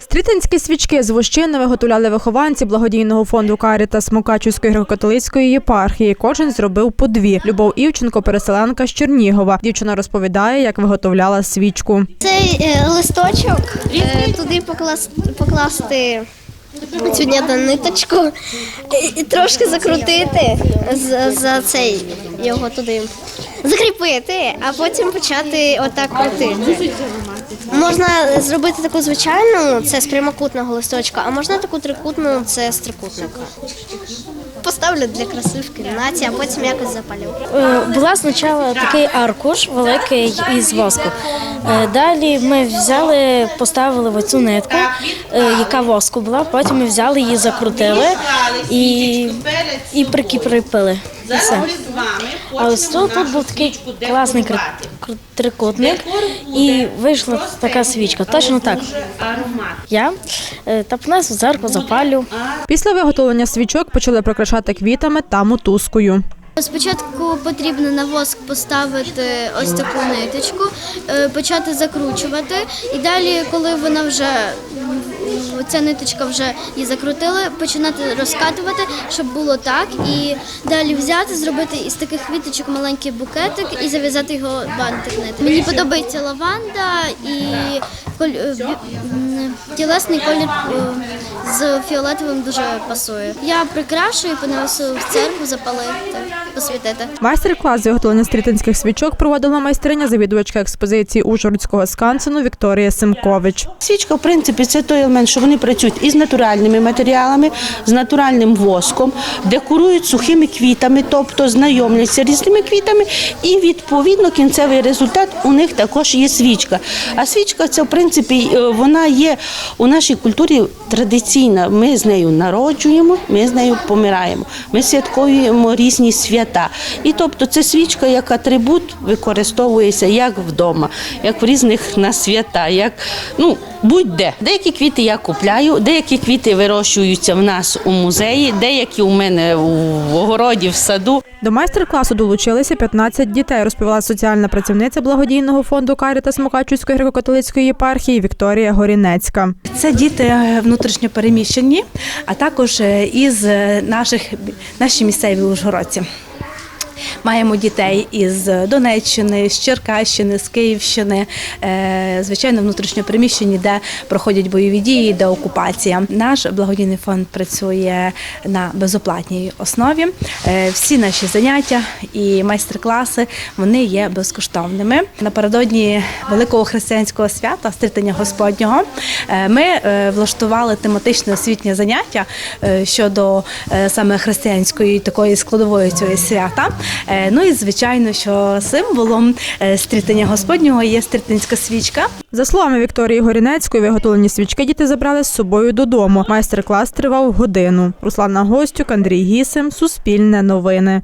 Стрітинські свічки з вощини виготовляли вихованці благодійного фонду Карітас Мукачівської греко-католицької єпархії. Кожен зробив по дві. Любов Івченко, переселенка з Чернігова. Дівчина розповідає, як виготовляла свічку. Цей е, листочок е, туди поклас, покласти цю ниточку і, і трошки закрутити за, за цей його туди. Закріпити, а потім почати отак крутити. Можна зробити таку звичайну, це з прямокутного листочка, а можна таку трикутну, це з трикутника. Поставлю для краси в кімнаті, а потім якось запалю. Е, Була спочатку такий аркуш великий із воску. Е, Далі ми взяли, поставили в оцю нитку, е, яка воску була, потім ми взяли її, закрутили і, і прикріпили. І все. А ось тут, тут був такий класний трикутник, і вийшла така свічка. Точно так. Я е, та принесу зеркало, запалю. Після виготовлення свічок почали прикрашати квітами та мотузкою. Спочатку потрібно на воск поставити ось таку ниточку, е, почати закручувати, і далі, коли вона вже ця ниточка вже її закрутили, починати розкатувати, щоб було так. І далі взяти, зробити із таких квіточок маленький букетик і зав'язати його бантик. Мені подобається лаванда і е, м, тілесний колір е, з фіолетовим дуже пасує. Я прикрашую, понесу в церкву запалити, посвятити. Майстер-клас виготовлення стрітинських свічок проводила майстриня завідувачка експозиції Ужгородського скансену Вікторія Семкович. Свічка, в принципі, це той елемент, що вони працюють із натуральними матеріалами, з натуральним воском, декорують сухими квітами, тобто знайомляться різними квітами, і відповідно кінцевий результат у них також є свічка. А свічка це в принципі е, вона є у нашій культурі традиційна. Ми з нею народжуємо, ми з нею помираємо. Ми святкуємо різні свята. І тобто це свічка як атрибут використовується як вдома, як в різних на свята, як ну будь-де. Деякі квіти я купляю, деякі квіти вирощуються в нас у музеї, деякі у мене в огороді, в саду. До майстер-класу долучилися 15 дітей, розповіла соціальна працівниця благодійного фонду Карітас Мукачівської греко-католицької єпархії Вікторія Горінецька. Це діти е, внутрішньо переміщені, а також е, із е, наших наші місцеві ужгородці. Маємо дітей із Донеччини, з Черкащини, з Київщини, е, звичайно, внутрішньо переміщені, де проходять бойові дії, де окупація. Наш благодійний фонд працює на безоплатній основі. Е, Всі наші заняття і майстер-класи вони є безкоштовними. Напередодні великого християнського свята Стрітення Господнього е, ми влаштували тематичне освітнє заняття щодо саме християнської такої складової цього свята. Е, Ну і звичайно, що символом е, стрітення Господнього є стрітинська свічка. За словами Вікторії Горінецької, виготовлені свічки діти забрали з собою додому. Майстер-клас тривав годину. Руслана Гостюк, Андрій Гісим, Суспільне новини.